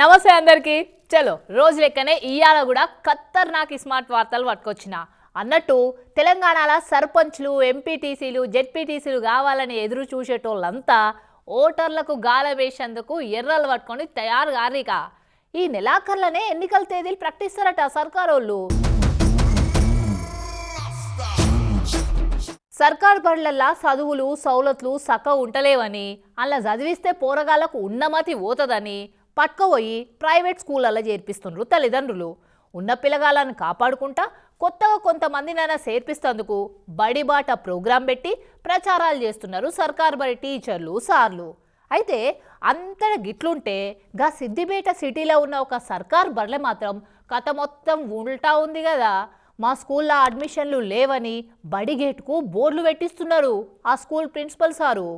నమస్తే అందరికి. చలో రోజు లెక్కనే ఇయ్యాల కూడా ఖతర్నాక్ స్మార్ట్ వార్తలు పట్టుకొచ్చిన. అన్నట్టు తెలంగాణలో సర్పంచ్లు ఎంపీటీసీలు జెడ్పీటీసీలు కావాలని ఎదురు చూసేటోళ్ళంతా ఓటర్లకు గాల వేసేందుకు ఎర్రలు పట్టుకొని తయారు గారిక ఈ నెలాఖర్లనే ఎన్నికల తేదీలు ప్రకటిస్తారట సర్కారోళ్ళు. సర్కార్ బడులల్లా చదువులు సౌలతులు సక్క ఉంటలేవని అలా చదివిస్తే పోరగాళ్ళకు ఉన్నమతి పోతుందని పట్టుకుపోయి ప్రైవేట్ స్కూళ్ళల్లో చేర్పిస్తుండ్రు తల్లిదండ్రులు. ఉన్న పిల్లగాలను కాపాడుకుంటా కొత్తగా కొంతమందినైనా చేర్పిస్తేందుకు బడిబాట ప్రోగ్రాం పెట్టి ప్రచారాలు చేస్తున్నారు సర్కార్ బడి టీచర్లు సార్లు. అయితే అంతట గిట్లుంటే గా సిద్దిపేట సిటీలో ఉన్న ఒక సర్కార్ బడిలో మాత్రం కథ మొత్తం ఉల్టా ఉంది కదా మా స్కూల్లో అడ్మిషన్లు లేవని బడి గేట్కు బోర్డులు పెట్టిస్తున్నారు ఆ స్కూల్ ప్రిన్సిపల్ సారు.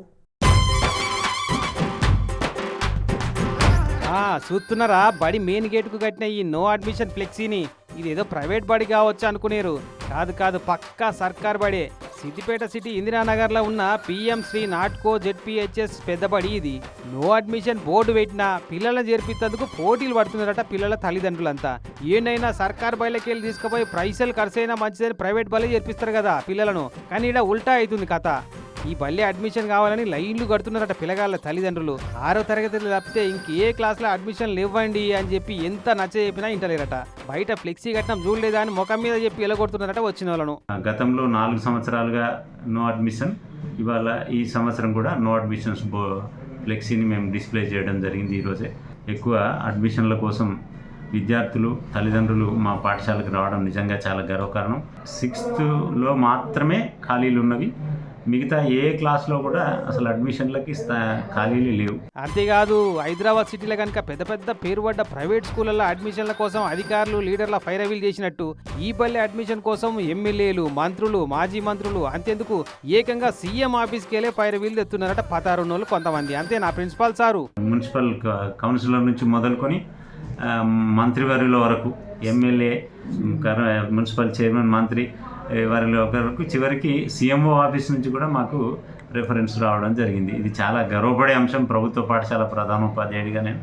చూస్తున్నారా? బడి మెయిన్ గేటుకు కట్టిన ఈ నో అడ్మిషన్ ఫ్లెక్సీని ఇది ఏదో ప్రైవేట్ బడి కావచ్చు అనుకునేరు. కాదు కాదు పక్కా సర్కార్ బడే. సిద్దిపేట సిటీ ఇందిరానగర్లో ఉన్న పిఎం శ్రీ నాట్కో జెడ్పిహెచ్ఎస్ పెద్ద బడి ఇది. నో అడ్మిషన్ బోర్డు పెట్టినా పిల్లలను చేర్పించేందుకు పోటీలు పడుతున్నారట పిల్లల తల్లిదండ్రులంతా. ఏంటైనా సర్కార్ బయలకి వెళ్ళి తీసుకుపోయి పైసలు ఖర్చు అయినా మంచిదని ప్రైవేట్ బలే చేర్పిస్తారు కదా పిల్లలను. కానీ ఇలా ఉల్టా అవుతుంది కథ. ఈ బల్లి అడ్మిషన్ కావాలని లైన్లు కడుతున్నారట పిల్లగాళ్ళ తల్లిదండ్రులు. ఆరో తరగతిలో తప్పితే ఇంకే క్లాస్లో అడ్మిషన్ ఇవ్వండి అని చెప్పి ఎంత నచ్చ చెప్పినా ఇంటలేరట. బయట ఫ్లెక్సీ కట్టడం చూడలేదా అని ముఖం మీద చెప్పి ఎలగొడుతున్నారట వచ్చిన వాళ్ళను. గతంలో నాలుగు సంవత్సరాలుగా నో అడ్మిషన్ ఇవాళ ఈ సంవత్సరం కూడా నో అడ్మిషన్స్ బో ఫ్లెక్సీని మేము డిస్ప్లే చేయడం జరిగింది ఈరోజే. ఎక్కువ అడ్మిషన్ల కోసం విద్యార్థులు తల్లిదండ్రులు మా పాఠశాలకు రావడం నిజంగా చాలా గర్వకారణం. సిక్స్త్లో మాత్రమే ఖాళీలు ఉన్నవి మిగతా ఏ క్లాస్లో కూడా అసలు అడ్మిషన్లకి ఖాళీలు లేవు. అంతేకాదు హైదరాబాద్ సిటీలో కనుక పెద్ద పెద్ద పేరుపడ్డ ప్రైవేట్ స్కూళ్ళల్లో అడ్మిషన్ల కోసం అధికారులు లీడర్ల ఫైరవీల్ చేసినట్టు ఈ బల్లి అడ్మిషన్ కోసం ఎమ్మెల్యేలు మంత్రులు మాజీ మంత్రులు అంతేందుకు ఏకంగా సీఎం ఆఫీస్కి వెళ్ళే ఫైరవీల్ తెస్తున్నారట పతారున్నోళ్ళు కొంతమంది. అంతే నా ప్రిన్సిపాల్ సారు. మున్సిపల్ కౌన్సిలర్ నుంచి మొదలుకొని మంత్రివర్యుల వరకు ఎమ్మెల్యే మున్సిపల్ చైర్మన్ మంత్రి వారిలో ఒకరికి చివరికి సీఎంఓ ఆఫీస్ నుంచి కూడా మాకు రెఫరెన్స్ రావడం జరిగింది. ఇది చాలా గర్వపడే అంశం. ప్రభుత్వ పాఠశాల ప్రధానోపాధ్యాయుడిగా నేను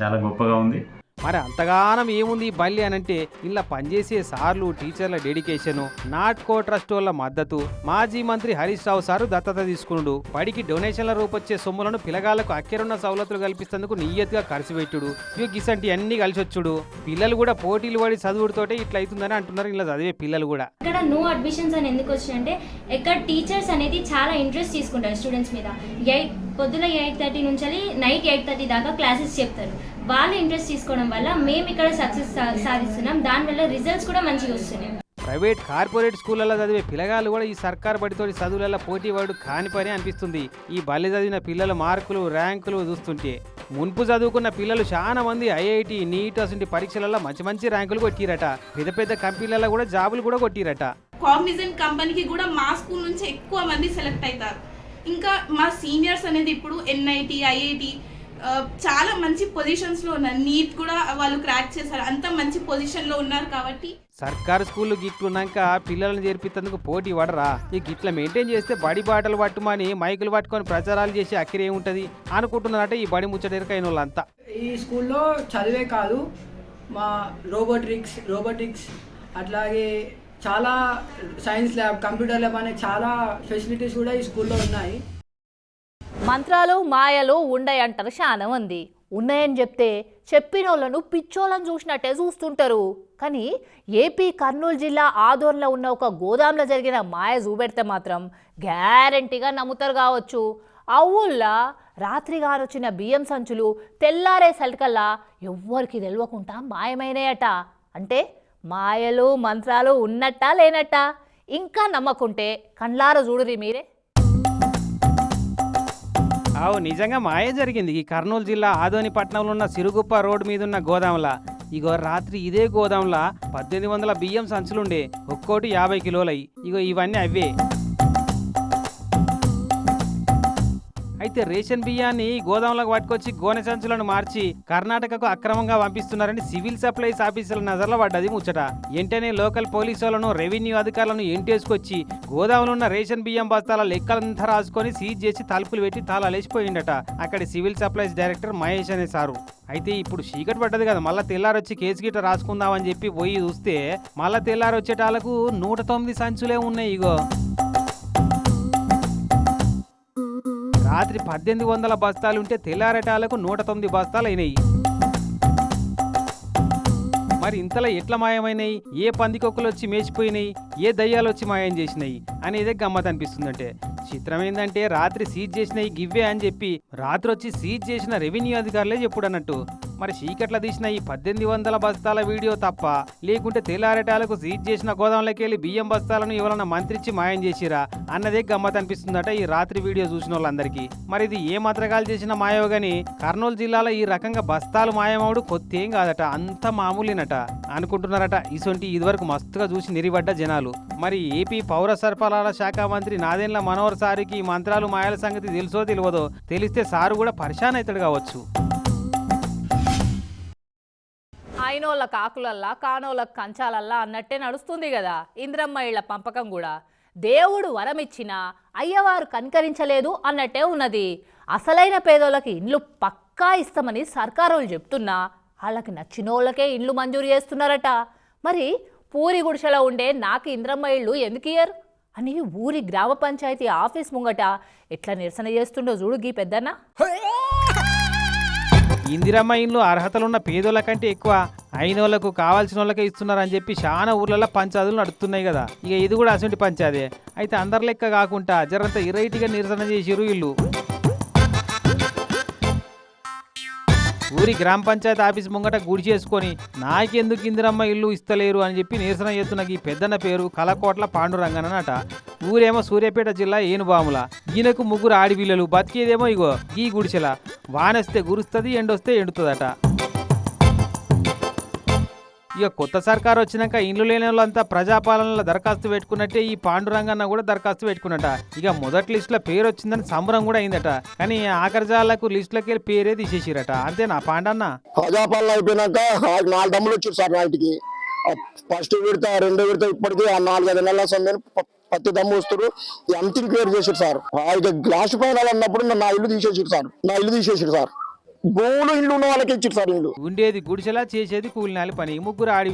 చాలా గొప్పగా ఉంది. మరి అంతగానం ఏముంది బల్లి అని అంటే ఇలా పనిచేసే సార్లు టీచర్ల డెడికేషన్ నాట్కో ట్రస్ట్ వాళ్ళ మద్దతు. మాజీ మంత్రి హరీష్ రావు సారు దత్తత తీసుకున్నాడు బడికి డొనేషన్ల రూపొచ్చే సొమ్ములను పిల్లగాళ్ళకు అక్కెరున్న సౌలతులు కల్పిస్తేందుకు నియ్యతిగా ఖర్చు పెట్టుడు. ఇవి గిసంటి అన్ని కలిసి వచ్చుడు పిల్లలు కూడా పోటీలు పడి చదువుడుతోటే ఇట్లా అవుతుందని అంటున్నారు. ఇలా చదివే పిల్లలు కూడా. ఇక్కడ నో అడ్మిషన్స్ అని ఎందుకు వచ్చినాయంటే ఇక్కడ టీచర్స్ అనేది చాలా ఇంట్రెస్ట్ తీసుకుంటారు స్టూడెంట్స్ మీద. ఎయిట్ పొద్దున ఎయిట్ థర్టీ నుంచి నైట్ ఎయిట్ థర్టీ దాకా క్లాసెస్ చెప్తారు. వాళ్ళు ఇంట్రెస్ట్ తీసుకోవడం వల్ల మేము ఇక్కడ సక్సెస్ సాధిస్తున్నాం. దానివల్ల రిజల్ట్స్ కూడా మంచిగా వస్తున్నాయి. ప్రైవేట్ కార్పొరేట్ స్కూళ్ళలో చదివే పిల్లగాళ్ళు కూడా ఈ సర్కార్ బడితోటి చదువులలో పోటీ పడు కాని పని అనిపిస్తుంది. ఈ బల్లి చదివిన పిల్లల మార్కులు ర్యాంకులు చూస్తుంటే మున్పు చదువుకున్న పిల్లలు చాలా మంది ఐఐటి నీట్ అసంటి పరీక్షలలో మంచి మంచి ర్యాంకులు కొట్టిరట. పెద్ద పెద్ద కంపెనీలలో కూడా జాబులు కూడా కొట్టిరట. కాగ్నిజెంట్ కంపెనీకి కూడా మా స్కూల్ నుంచి ఎక్కువ మంది సెలెక్ట్ అవుతారు. ఇంకా మా సీనియర్స్ అనేది ఇప్పుడు ఎన్ఐటి ఐఐటి చాలా మంచి పొజిషన్స్లో ఉన్నారు. నీట్ కూడా వాళ్ళు క్రాక్ చేశారు. అంత మంచి పొజిషన్లో ఉన్నారు కాబట్టి. సర్కారు స్కూళ్ళు గిట్లున్నాక పిల్లలను చేర్పిస్తేందుకు పోటీ పడరా? ఈ గిట్ల మెయింటైన్ చేస్తే బడి బాటలు పట్టుమని మైకులు పట్టుకొని ప్రచారాలు చేసి అక్కిరి ఏముంటది అనుకుంటున్నారట ఈ బడి ముచ్చటెరకైన వాళ్ళంతా ఈ స్కూల్లో చదివే కాదు మా రోబోటిక్స్ రోబోటిక్స్ అట్లాగే చాలా సైన్స్ ల్యాబ్ కంప్యూటర్ ల్యాబ్ అనే చాలా ఫెసిలిటీస్ కూడా ఈ స్కూల్లో ఉన్నాయి. మంత్రాలు మాయలు ఉండయంటారు చాలా మంది ఉన్నాయని చెప్తే చెప్పిన వాళ్ళను పిచ్చోళ్ళని చూసినట్టే చూస్తుంటారు. కానీ ఏపీ కర్నూలు జిల్లా ఆదోర్లో ఉన్న ఒక గోదాంలో జరిగిన మాయ చూపెడితే మాత్రం గ్యారంటీగా నమ్ముతారు కావచ్చు. ఆ ఊళ్ళో రాత్రి గారొచ్చిన బియ్యం సంచులు తెల్లారే సలికల్లా ఎవ్వరికి తెలియకుండా మాయమైనాయట. అంటే మాయలు మంత్రాలు ఉన్నట్టా లేనట్టా? ఇంకా నమ్మకుంటే కండ్లార చూడురి మీరే. అవు నిజంగా మాయే జరిగింది. ఈ కర్నూలు జిల్లా ఆదోని పట్టణంలో ఉన్న సిరుగుప్ప రోడ్ మీద ఉన్న గోదాంలా ఇగో రాత్రి ఇదే గోదాంలా పద్దెనిమిది వందల బియ్యం సంచులుండే. ఒక్కోటి యాభై కిలోలయ్యి ఇగో ఇవన్నీ అవే అయితే రేషన్ బియ్యాన్ని గోదాంలకు పట్టుకొచ్చి గోనె సంచులను మార్చి కర్ణాటకకు అక్రమంగా పంపిస్తున్నారని సివిల్ సప్లైస్ ఆఫీసుల నజర్లో పడ్డది ముచ్చట. వెంటనే లోకల్ పోలీసు వాళ్ళను రెవెన్యూ అధికారులను ఎంటేసుకొచ్చి గోదాంలో ఉన్న రేషన్ బియ్యం బస్తాల లెక్కలంతా రాసుకొని సీజ్ చేసి తలుపులు పెట్టి తాళాలేసిపోయిండట. అక్కడి సివిల్ సప్లైస్ డైరెక్టర్ మహేష్ అనే సారు. అయితే ఇప్పుడు చీకటి పడ్డది కదా మళ్ళా తెల్లారొచ్చి కేసు గిట్ట రాసుకుందామని చెప్పి పోయి చూస్తే మళ్ళా తెల్లారొచ్చేటాలకు నూట తొమ్మిది సంచులే ఉన్నాయి ఇగో. రాత్రి పద్దెనిమిది వందల బస్తాలు ఉంటే నూట తొమ్మిది బస్తాలు అయినాయి మరి ఇంతలో ఎట్లా మాయమైనాయి? ఏ పందికొక్కులు వచ్చి మేచిపోయినాయి? ఏ దయ్యాలు వచ్చి మాయం చేసినాయి? అనేదే గమ్మత్ అనిపిస్తుందంటే. చిత్రం ఏంటంటే రాత్రి సీజ్ చేసినాయి గివ్వే అని చెప్పి రాత్రి వచ్చి సీజ్ చేసిన రెవెన్యూ అధికారులే చెప్పుడు అన్నట్టు మరి చీకట్ల తీసిన ఈ పద్దెనిమిది వందల బస్తాల వీడియో తప్ప లేకుంటే తెల్లారేటాలకు సీజ్ చేసిన గోదాంలోకి వెళ్ళి బియ్యం బస్తాలను ఎవరన్నా మంత్రిచ్చి మాయం చేసిరా అన్నదే గమ్మత్ అనిపిస్తుందట ఈ రాత్రి వీడియో చూసిన వాళ్ళందరికీ మరి ఇది ఏ మాత్రకాలు చేసిన మాయో గాని కర్నూలు జిల్లాలో ఈ రకంగా బస్తాలు మాయమవుడు కొత్త ఏం కాదట అంత మామూలేనట అనుకుంటున్నారట. ఇసొంటి ఇదివరకు మస్తుగా చూసి నిరిబడ్డ జనాలు. మరి ఏపీ పౌర సరఫరాల శాఖ మంత్రి నాదెండ్ల మనోహర్ సారికి ఈ మంత్రాలు మాయల సంగతి తెలుసో తెలియదో తెలిస్తే సారు కూడా పరిశాన్ అవుతాడు కావచ్చు. అయినోళ్ళ కాకులల్లా కానోళ్ళ కంచాలల్లా అన్నట్టే నడుస్తుంది కదా ఇంద్రమ్మ ఇళ్ళ పంపకం కూడా దేవుడు వరమిచ్చినా అయ్యవారు కనికరించలేదు అన్నట్టే ఉన్నది. అసలైన పేదోళ్ళకి ఇండ్లు పక్కా ఇస్తామని సర్కారోళ్ళు చెప్తున్నా వాళ్ళకి నచ్చినోళ్ళకే ఇండ్లు మంజూరు చేస్తున్నారట. మరి పూరి గుడిసెలో ఉండే నాకు ఇంద్రమ్మ ఇళ్ళు ఎందుకు ఇయ్యరు? అని ఊరి గ్రామ పంచాయతీ ఆఫీస్ ముంగట ఎట్లా నిరసన చేస్తుండో చూడు గీ పెద్దన్న. ఇందిరమ్మ ఇండ్లు అర్హతలున్న పేదోళ్ళ కంటే ఎక్కువ అయిన వాళ్ళకు కావాల్సిన వాళ్ళకే ఇస్తున్నారని చెప్పి చాలా ఊర్లలో పంచాదులు నడుస్తున్నాయి కదా. ఇక ఇది కూడా అసంటి పంచాదే. అయితే అందరి లెక్క కాకుండా జరంత ఇరైట్గా నిరసన చేసిరు వీళ్ళు. ఊరి గ్రామ పంచాయతీ ఆఫీస్ ముంగట గుడి చేసుకొని నాకెందుకు ఇందిరమ్మ ఇల్లు ఇస్తలేరు అని చెప్పి నిరసన చేస్తున్న ఈ పెద్దన్న పేరు కలకోట్ల పాండురంగనట ఊరేమో సూర్యాపేట జిల్లా ఏనుబాముల. ఈయనకు ముగ్గురు ఆడిపిల్లలు బతికేదేమో ఇగో ఈ గుడిసెల. వానొస్తే గురుస్తుంది ఎండొస్తే ఎండుతుందట. ఇక కొత్త సర్కారు వచ్చినాక ఇండ్లు లేని వాళ్ళంతా ప్రజాపాలనలో దరఖాస్తు పెట్టుకున్నట్టే ఈ పాండురంగన్న కూడా దరఖాస్తు పెట్టుకున్నట. ఇక మొదటి లిస్టులో పేరు వచ్చిందని సంబరం కూడా అయిందట. కానీ ఆఖరిజాలకు లిస్ట్ లిస్టులోకి పేరే తీసేసిరట. అంతేనా పాండన్న? ప్రజాపాలన అయిపోయినాక నాలుగు దమ్ములు వచ్చారు సార్ నాటికి ఫస్ట్ విడత రెండో విడత ఇప్పటికీ ఆ నాలుగైదు నెలల సమయం పత్తి దమ్ము వస్తారు ఎంత క్లియర్ చేసారు సార్? ఆ ఇక గ్లాస్ పైన అన్నప్పుడు నా ఇల్లు తీసేసారు సార్. నా ఇల్లు తీసేసారు సార్. భూములు ఇల్లు ఉన్న వాళ్ళకి ఇచ్చారు సార్ ఇల్లు ఉండేది గుడిసెలా చేసేది కూలినాలి పని. ముగ్గురు ఆడి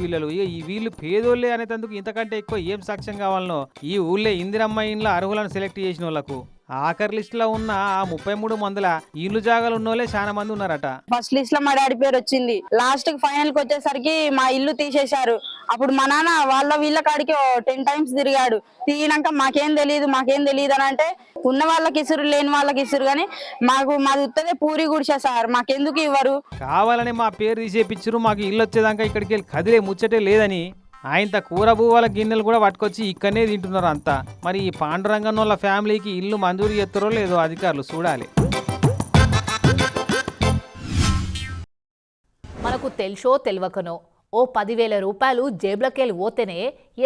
ఈ వీళ్ళు పేదోళ్ళే అనేటందుకు ఇంతకంటే ఎక్కువ ఏం సాక్ష్యం కావాలనో? ఈ ఊళ్ళో ఇందిరమ్మ ఇండ్ల అర్హులను సెలెక్ట్ చేసిన వాళ్ళకు ఆఖరి లిస్టులో ఉన్న ఆ ముప్పై మూడు మందుల ఇల్లు జాగాలు ఉన్నోళ్ళే చాలా మంది ఉన్నారట. ఫస్ట్ లిస్ట్లో మా డాడీ పేరు వచ్చింది. లాస్ట్కి ఫైనల్కి వచ్చేసరికి మా ఇల్లు తీసేశారు. అప్పుడు మా నాన్న వాళ్ళ వీళ్ళ కాడికి టెన్ టైమ్స్ తిరిగాడు. తిరిగినాక మాకేం తెలియదు మాకేం తెలియదు అని అంటే ఉన్న వాళ్ళకి ఇసురు లేని వాళ్ళకి ఇసురు కానీ మాకు మాది ఉత్తదే పూరి గుడిసా సార్. మాకెందుకు ఇవ్వరు? కావాలని మా పేరు తీసేపిచ్చురు మాకు ఇల్లు వచ్చేదాకా ఇక్కడికి వెళ్ళి కదిలే ముచ్చటే లేదని. ఆయన కూర భూవాల గిన్నెలు కూడా పట్టుకొచ్చి ఇక్కడనే తింటున్నారు అంతా. మరి ఈ పాండురంగన్ వాళ్ళ ఫ్యామిలీకి ఇల్లు మంజూరు చేస్తారో లేదో అధికారులు చూడాలి. మనకు తెలుసో తెలియకనో ఓ పదివేల రూపాయలు జేబులకెళ్ళి పోతేనే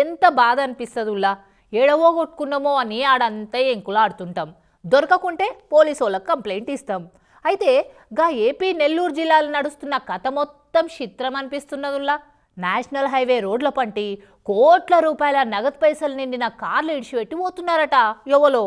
ఎంత బాధ అనిపిస్తుందిలా ఏడవో కొట్టుకున్నామో అని ఆడంతా ఎంకులాడుతుంటాం. దొరకకుంటే పోలీసు వాళ్ళకి కంప్లైంట్ ఇస్తాం. అయితే గా ఏపీ నెల్లూరు జిల్లాలో నడుస్తున్న కథ మొత్తం చిత్రం అనిపిస్తున్నదిలా నేషనల్ హైవే రోడ్ల పంటి కోట్ల రూపాయల నగదు పైసలు నిండిన కార్లు ఇడిచిపెట్టి పోతున్నారట ఎవలో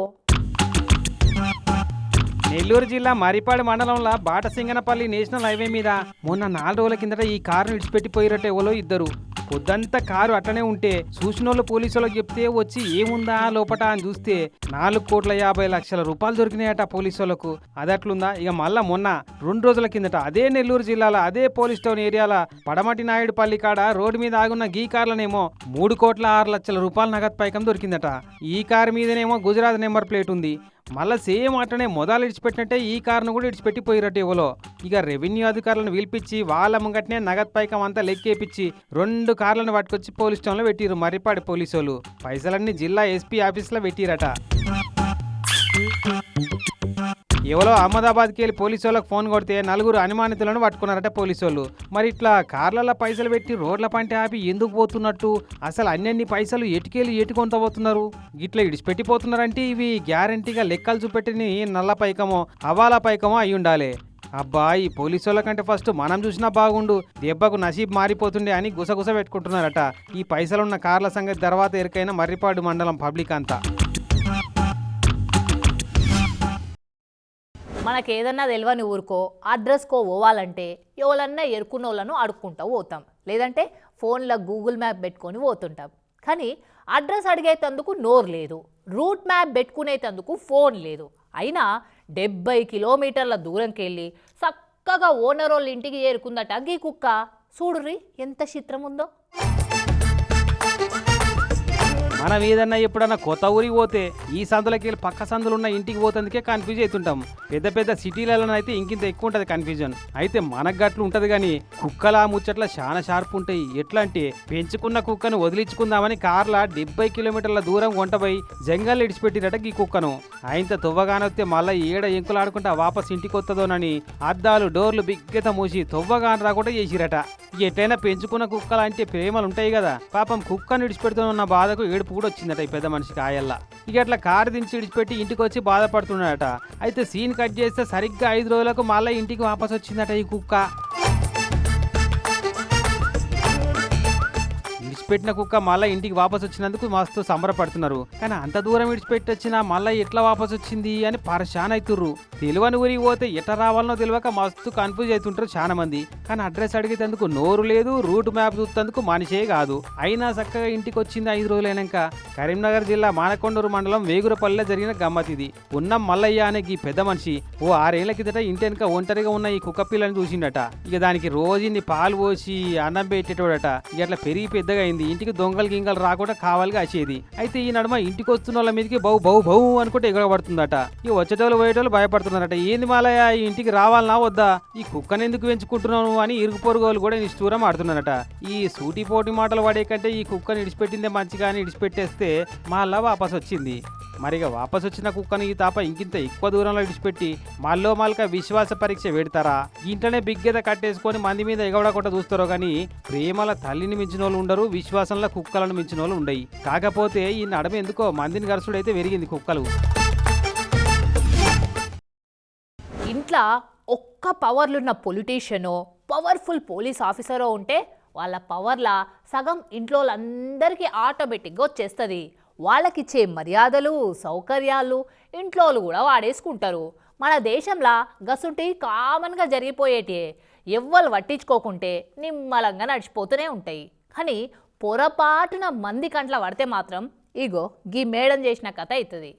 నెల్లూరు జిల్లా మరిపాడు మండలంలో బాటసింగనపల్లి నేషనల్ హైవే మీద మొన్న నాలుగు రోజుల కిందట ఈ కారును విడిచిపెట్టిపోయిరట ఎవరో ఇద్దరు. పొద్దంతా కారు అట్టనే ఉంటే చూసినోళ్ళు పోలీసులకు చెప్తే వచ్చి ఏముందా లోపట అని చూస్తే నాలుగు కోట్ల యాభై లక్షల రూపాయలు దొరికినాయట పోలీసులకు. అదట్లుందా? ఇక మళ్ళా మొన్న రెండు రోజుల కిందట అదే నెల్లూరు జిల్లాలో అదే పోలీస్ టౌన్ ఏరియాల పడమటి నాయుడుపల్లి కాడ రోడ్డు మీద ఆగున్న గీ కార్లనేమో మూడు కోట్ల ఆరు లక్షల రూపాయల నగదు పైకం దొరికిందట. ఈ కారు మీదనేమో గుజరాత్ నెంబర్ ప్లేట్ ఉంది. మళ్ళీ సేమ్ అట్టనే మొదలు ఇడిచిపెట్టినట్టే ఈ కారును కూడా ఇడిచిపెట్టి పోయిరట్టు ఇక రెవెన్యూ అధికారులను పిలిపించి వాళ్ళ ముంగట్నే నగదు పైకం అంతా లెక్కేపించి రెండు కార్లను పట్టుకొచ్చి పోలీస్ స్టేషన్లో పెట్టిరు మర్రిపాడి పోలీసు వాళ్ళు పైసలన్నీ జిల్లా ఎస్పీ ఆఫీస్లో పెట్టిరట. ఎవరో అహ్మదాబాద్కి వెళ్ళి పోలీసు వాళ్ళకి ఫోన్ కొడితే నలుగురు అనుమానితులను పట్టుకున్నారట పోలీసు వాళ్ళు. మరి ఇట్లా కార్లలో పైసలు పెట్టి రోడ్ల పంట ఆపి ఎందుకు పోతున్నట్టు? అసలు అన్ని పైసలు ఎటుకెళ్ళి ఎటుకొంత పోతున్నారు? ఇట్లా ఇడిచిపెట్టిపోతున్నారంటే ఇవి గ్యారంటీగా లెక్కలు చూపెట్టిన నల్ల పైకమో అవాలా పైకమో అయి ఉండాలి. అబ్బా ఈ పోలీసు వాళ్ళ కంటే ఫస్ట్ మనం చూసినా బాగుండు. దెబ్బకు నసీబ్ మారిపోతుండే అని గుసగుస పెట్టుకుంటున్నారట. ఈ పైసలున్న కార్ల సంగతి తర్వాత ఎరికైన మర్రిపాడు మండలం పబ్లిక్ అంతా. మనకేదన్నా తెలియని ఊరుకో అడ్రస్కో పోవాలంటే ఎవరన్నా ఎరుకున్న వాళ్ళను అడుక్కుంటూ పోతాం. లేదంటే ఫోన్లో గూగుల్ మ్యాప్ పెట్టుకొని పోతుంటాం. కానీ అడ్రస్ అడిగేటందుకు నోరు లేదు. రూట్ మ్యాప్ పెట్టుకునేటందుకు ఫోన్ లేదు. అయినా డెబ్బై కిలోమీటర్ల దూరంకి వెళ్ళి చక్కగా ఓనర్ వాళ్ళ ఇంటికి చేరుకుందట గీ కుక్క చూడుర్రి ఎంత చిత్రం ఉందో మనం ఏదన్నా ఎప్పుడన్నా కొత్త ఊరికి పోతే ఈ సందులకి వెళ్ళి పక్క సందులు ఉన్న ఇంటికి పోతందుకే కన్ఫ్యూజ్ అవుతుంటాం పెద్ద పెద్ద సిటీలలో అయితే ఇంకింత ఎక్కువ ఉంటుంది కన్ఫ్యూజన్ అయితే మనకు గట్లు ఉంటుంది కానీ కుక్కల ముచ్చట్ల చాలా షార్ప్ ఉంటాయి. ఎట్లా అంటే పెంచుకున్న కుక్కను వదిలించుకుందామని కార్ల డెబ్బై కిలోమీటర్ల దూరం కొంటపోయి జంగల్ ఇడిచిపెట్టిరట ఈ కుక్కను. ఆయనతో తువ్వగానొస్తే మళ్ళీ ఏడ ఎంకులాడుకుంటా వాపస్ ఇంటికి వస్తుందోనని అద్దాలు డోర్లు బిగ్గత మూసి తువ్వగాన రాకుండా చేసిరట. ఎట్లయినా పెంచుకున్న కుక్కలు అంటే ప్రేమలు ఉంటాయి కదా. పాపం కుక్కను విడిచిపెడుతున్న బాధకు ఏడుపు కూడా వచ్చిందట ఈ పెద్ద మనిషికి ఆయల్లా. ఇక అట్లా కారు దించి విడిచిపెట్టి ఇంటికి వచ్చి బాధపడుతున్నాడట. అయితే సీన్ కట్ చేస్తే సరిగ్గా ఐదు రోజులకు మళ్ళీ ఇంటికి వాపస్ వచ్చిందట ఈ కుక్క. విడిచిపెట్టిన కుక్క మళ్ళీ ఇంటికి వాపసు వచ్చినందుకు మస్తు సంబరపడుతున్నారు. కానీ అంత దూరం విడిచిపెట్టి వచ్చిన మళ్ళీ ఎట్లా వాపసు వచ్చింది అని పరశాన్ అవుతుర్రు తెలివని ఊరికి పోతే ఎట్లా రావాలనో తెలియక మస్తు కన్ఫ్యూజ్ అవుతుంటారు చాలా మంది కానీ అడ్రస్ అడిగేందుకు నోరు లేదు రూట్ మ్యాప్ చూస్తేందుకు మనిషే కాదు. అయినా చక్కగా ఇంటికి వచ్చింది ఐదు రోజులైనాక కరీంనగర్ జిల్లా మానకొండూరు మండలం వేగురపల్లిలో జరిగిన గమ్మత్ ఇది ఉన్న మల్లయ్య అనే ఈ పెద్ద మనిషి ఓ ఆరేళ్ళ కిందట ఇంటి వెనక ఒంటరిగా ఉన్న ఈ కుక్క పిల్లని చూసిండట. ఇక దానికి రోజుని పాలు పోసి అన్నం పెట్టేటోడట. ఇక అట్లా పెరిగి పెద్దగా అయింది. ఇంటికి దొంగలు గింగలు రాకుండా కావాలిగా వచ్చేది అయితే ఈ నడుమ ఇంటికి వస్తున్న వాళ్ళ మీదకి బహు బహు బహు అనుకుంటే ఎగరబడుతుందట ఈ వచ్చేటోళ్ళు పోయేటోళ్ళు భయపడుతున్నారట. ఏంది మాలయ్య ఈ ఇంటికి రావాలనా వద్దా? ఈ కుక్కని ఎందుకు పెంచుకుంటున్నాను అని ఇరుగు పొరుగు వాళ్ళు కూడా నిష్ఠూరం ఆడుతున్నారట. ఈ సూటి పోటీ మాటలు పడే కంటే ఈ కుక్కని ఇడిచిపెట్టిందే మంచిగా అని ఇడిచిపెట్టేస్తే మళ్ళా వాపస్ వచ్చింది. మరిగా వాపస్ వచ్చిన కుక్కని ఈ తాప ఇంకింత ఎక్కువ దూరంలో విడిచిపెట్టి మళ్ళో మళ్ళక విశ్వాస పరీక్ష పెడతారా? ఇంట్లోనే బిగ్గెద కట్టేసుకొని మంది మీద ఎగవడకుండా చూస్తారో కానీ ప్రేమల తల్లిని మించిన వాళ్ళు ఉండరు విశ్వాసంలో కుక్కలను మించిన వాళ్ళు ఉండయి. కాకపోతే ఈ నడమ ఎందుకో? మందిని గరుసుడైతే పెరిగింది కుక్కలు. ఇంట్లో ఒక్క పవర్లున్న పొలిటీషియనో పవర్ఫుల్ పోలీస్ ఆఫీసరో ఉంటే వాళ్ళ పవర్లా సగం ఇంట్లో వాళ్ళందరికీ ఆటోమేటిక్గా వచ్చేస్తుంది. వాళ్ళకిచ్చే మర్యాదలు సౌకర్యాలు ఇంట్లో కూడా వాడేసుకుంటారు. మన దేశంలో గసుంటి కామన్గా జరిగిపోయేటి ఎవ్వరు పట్టించుకోకుంటే నిమ్మలంగా నడిచిపోతూనే ఉంటాయి. కానీ పొరపాటున మంది కంట్ల పడితే మాత్రం ఇగో గీ మేడం చేసిన కథ అవుతుంది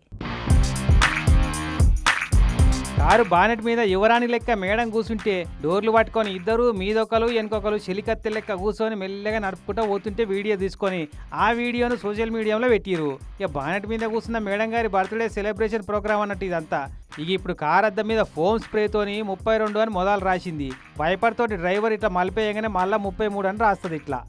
కారు బానెట్ మీద యువరాణి లెక్క మేడం కూర్చుంటే డోర్లు పట్టుకొని ఇద్దరు మీదొకరు వెనుకొకరు చెలికత్తె లెక్క కూర్చొని మెల్లగా నడుపుకుంటూ పోతుంటే వీడియో తీసుకొని ఆ వీడియోను సోషల్ మీడియాలో పెట్టిరు ఇక బానెట్ మీద కూర్చున్న మేడం గారి బర్త్డే సెలబ్రేషన్ ప్రోగ్రామ్ అన్నట్టు ఇదంతా. ఇక ఇప్పుడు కార్ అద్దం మీద ఫోమ్ స్ప్రేతోని ముప్పై రెండు అని మొదలు రాసింది. వైపర్ తోటి డ్రైవర్ ఇట్లా మలిపేయగానే మళ్ళీ ముప్పై మూడు అని రాస్తుంది ఇట్లా.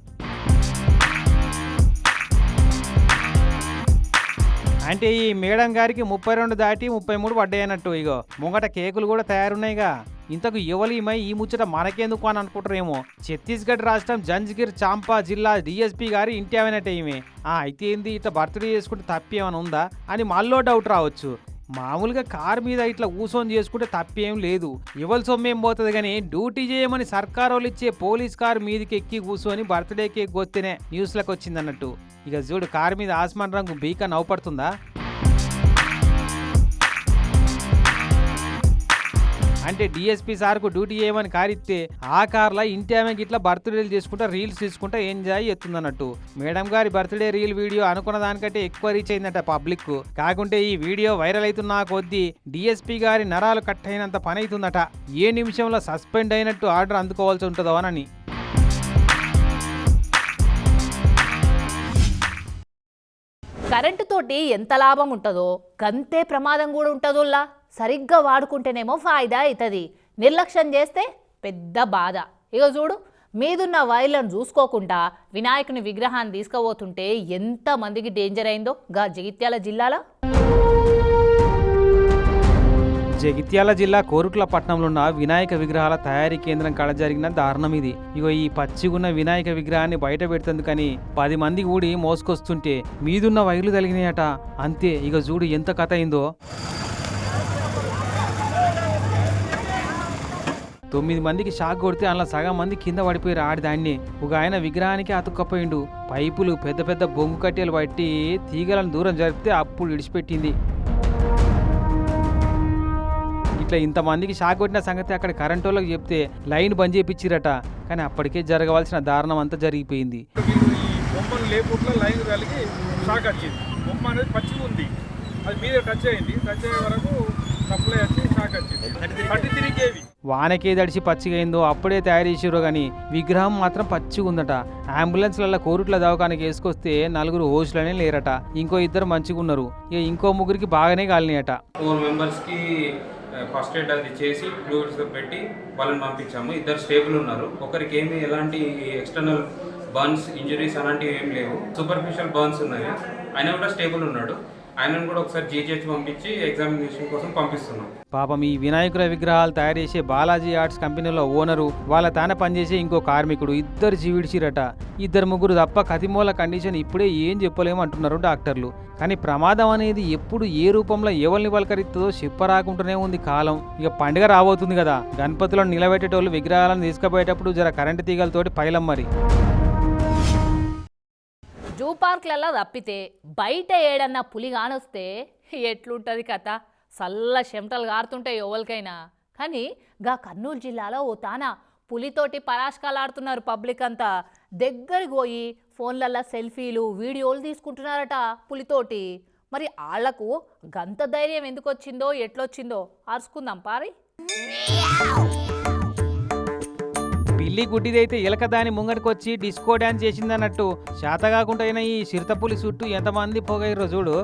అంటే ఈ మేడం గారికి ముప్పై రెండు దాటి ముప్పై మూడు పడ్డాయన్నట్టు ఇగో. ముంగట కేకులు కూడా తయారున్నాయిగా. ఇంతకు ఎవలిమై ఈ ముచ్చట మనకెందుకు అని అనుకుంటారేమో. ఛత్తీస్గఢ్ రాష్ట్రం జంజ్గిర్ చాంపా జిల్లా డిఎస్పీ గారి ఇంటి ఆమెనట్టే ఈమె. అయితే ఏంది ఇట్లా బర్త్డే చేసుకుంటే తప్పి ఉందా అని మళ్ళీ డౌట్ రావచ్చు. మామూలుగా కార్ మీద ఇట్లా ఊసోని చేసుకుంటే తప్పేం లేదు. ఎవరి సొమ్మేం పోతుంది కానీ డ్యూటీ చేయమని సర్కార్ వాళ్ళు ఇచ్చే పోలీస్ కార్ మీదకి ఎక్కి కూర్చొని బర్త్డే కేక్ గొత్తేనే న్యూస్లకు వచ్చిందన్నట్టు. ఇక చూడు కార్ మీద ఆస్మాన్ రంగు బీక నవ్వుపడుతుందా? అంటే డిఎస్పీ సార్కు డ్యూటీ చేయమని కారిస్తే ఆ కార్లో ఇంటి ఆమె గిట్లా బర్త్డేలు చేసుకుంటా రీల్స్ తీసుకుంటా ఎంజాయ్ ఎత్తుందన్నట్టు మేడం గారి బర్త్డే రీల్ వీడియో అనుకున్న దానికంటే ఎక్కువ రీచ్ అయిందట పబ్లిక్ కాకుంటే ఈ వీడియో వైరల్ అవుతున్న కొద్దీ డిఎస్పీ గారి నరాలు కట్ అయినంత పని అవుతుందట. ఏ నిమిషంలో సస్పెండ్ అయినట్టు ఆర్డర్ అందుకోవాల్సి ఉంటుందో అని కరెంటుతోటి ఎంత లాభం ఉంటుందో గంతే ప్రమాదం కూడా ఉంటుందోలా సరిగ్గా వాడుకుంటేనేమో ఫాయిదా అవుతుంది. నిర్లక్ష్యం చేస్తే పెద్ద బాధ. ఇక చూడు మీదున్న వైర్లను చూసుకోకుండా వినాయకుని విగ్రహాన్ని తీసుకుపోతుంటే ఎంతమందికి డేంజర్ అయిందో గా జగిత్యాల జిల్లాలో. జగిత్యాల జిల్లా కోరుట్ల పట్టణంలో ఉన్న వినాయక విగ్రహాల తయారీ కేంద్రం కాడ జరిగిన దారుణం ఇది. ఇగో ఈ పచ్చిగున్న వినాయక విగ్రహాన్ని బయట పెడుతుందుకని పది మంది ఊడి మోసుకొస్తుంటే మీదున్న వైర్లు తగిలినాయట. అంతే ఇక చూడు ఎంత కథ అయిందో. తొమ్మిది మందికి షాక్ కొడితే అందులో సగం మంది కింద పడిపోయి ఆడి దాన్ని. ఒక ఆయన విగ్రహానికి అతుక్కపోయిండు. పైపులు పెద్ద పెద్ద బొంగు కట్టెలు పట్టి తీగలను దూరం జరిపితే అప్పుడు విడిచిపెట్టింది. ఇట్లా ఇంతమందికి షాక్ కొట్టిన సంగతి అక్కడ కరెంటు వాళ్ళకి చెప్తే లైన్ బంద్ చేయించిరట కానీ అప్పటికే జరగవలసిన దారుణం అంతా జరిగిపోయింది. బొమ్మను లేపుట్లో లైన్ కలిగి షాక్ వచ్చింది. బొమ్మ అనేది పచ్చి ఉంది. అది మీద టచ్ అయింది. టచ్ అయ్యే వరకు సప్లై వచ్చి షాక్ వచ్చింది. థర్టీ త్రీ కేవీ వానకే దడిచి పచ్చిగా అయిందో అప్పుడే తయారు చేసిరో కానీ విగ్రహం మాత్రం పచ్చిగా ఉందట. అంబులెన్స్లలో కోరుట్ల దవాఖానకి వేసుకొస్తే నలుగురు హోస్టులనే లేరట. ఇంకో ఇద్దరు మంచిగా ఉన్నారు. ఇక ఇంకో ముగ్గురికి బాగానే కాలినాయట. ఫోర్ మెంబర్స్కి ఫస్ట్ ఎయిడ్ అది చేసి ఫ్లూయిడ్స్ పెట్టి వాళ్ళని పంపించాము. ఇద్దరు స్టేబుల్ ఉన్నారు. ఒకరికి ఏమి ఎలాంటి ఎక్స్టర్నల్ బర్న్స్ ఇంజరీస్ అలాంటివి ఏం లేవు. సూపర్ఫిషియల్ బర్న్స్ ఉన్నాయి. ఆయన కూడా స్టేబుల్ ఉన్నాడు. ఆయనను కూడా ఒకసారి జీజీహెచ్ పంపించి ఎగ్జామినేషన్ కోసం పంపిస్తున్నాం. పాపం ఈ వినాయకుల విగ్రహాలు తయారు చేసే బాలాజీ ఆర్ట్స్ కంపెనీలో ఓనరు వాళ్ళ తాన పనిచేసే ఇంకో కార్మికుడు ఇద్దరు జీవిడిచిరట. ఇద్దరు ముగ్గురు తప్ప కతిమూల కండిషన్ ఇప్పుడే ఏం చెప్పలేము అంటున్నారు డాక్టర్లు. కానీ ప్రమాదం అనేది ఎప్పుడు ఏ రూపంలో ఎవరిని పలకరిస్తుందో చెప్పరాకుంటూనే ఉంది కాలం. ఇక పండుగ రాబోతుంది కదా. గణపతులను నిలబెట్టేటోళ్ళు విగ్రహాలను తీసుకుపోయేటప్పుడు జర కరెంటు తీగలతోటి పైలం మరి. జూ పార్క్లలో తప్పితే బయట ఏడన్నా పులి కానొస్తే ఎట్లుంటుంది కథ. చల్ల చెమటలు గారుతుంటాయి ఎవరికైనా. కానీ గా కర్నూలు జిల్లాలో ఓ తాన పులితోటి పరాష్కాలాడుతున్నారు పబ్లిక్ అంతా. దగ్గరికి పోయి ఫోన్లల్లో సెల్ఫీలు వీడియోలు తీసుకుంటున్నారట పులితోటి. మరి వాళ్ళకు గంత ధైర్యం ఎందుకు వచ్చిందో ఎట్లొచ్చిందో అరుచుకుందాం పారి. పిల్లి గుడ్డిదైతే ఇలక దాని ముంగటికొచ్చి డిస్కో డాన్స్ చేసిందన్నట్టు. శాత కాకుండా ఈ చిరుతపులి చుట్టూ ఎంతమంది పొగైర్రో చూడు.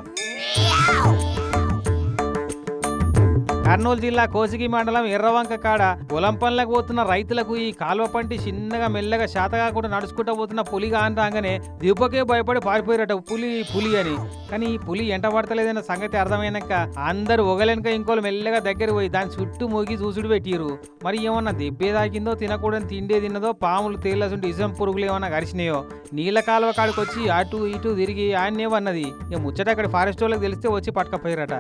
కర్నూలు జిల్లా కోసిగి మండలం ఎర్రవంక కాడ పొలం పనులకు పోతున్న రైతులకు ఈ కాలువ పంటి చిన్నగా మెల్లగా శాత కాకుండా నడుచుకుంటూ పోతున్న పులి కాని రాగానే దిబ్బకే భయపడి పారిపోయారట పులి పులి అని. కానీ ఈ పులి ఎంట పడతలేదన్న సంగతి అర్థమైనాక అందరు ఒగలెనక ఇంకోలు మెల్లగా దగ్గర పోయి దాని చుట్టూ మోగి చూసుడు పెట్టిరు మరి ఏమన్నా దెబ్బే తాకిందో తినకూడని తిండే తిన్నదో పాములు తేలసుంటే ఇసం పురుగులు ఏమన్నా కరిచినాయో నీళ్ళ కాలువ కాడికి వచ్చి అటు ఇటు తిరిగి ఆయన్నేమన్నది? ఇక ముచ్చట అక్కడ ఫారెస్ట్ వాళ్ళకి తెలిస్తే వచ్చి పట్టుకపోయారట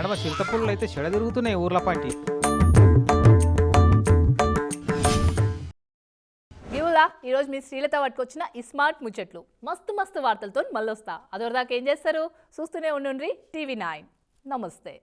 నడమ చిరుతపుల్లు అయితే చెడ తిరుగుతున్నాయి ఊర్ల పాటి. ఇవులా ఈరోజు మీ శ్రీలత పట్టుకొచ్చిన ఈ స్మార్ట్ ముచ్చట్లు. మస్తు మస్తు వార్తలతో మళ్ళొస్తా. అదొరదాకా ఏం చేస్తారు? చూస్తూనే ఉండుండ్రి టీవీ నైన్. నమస్తే.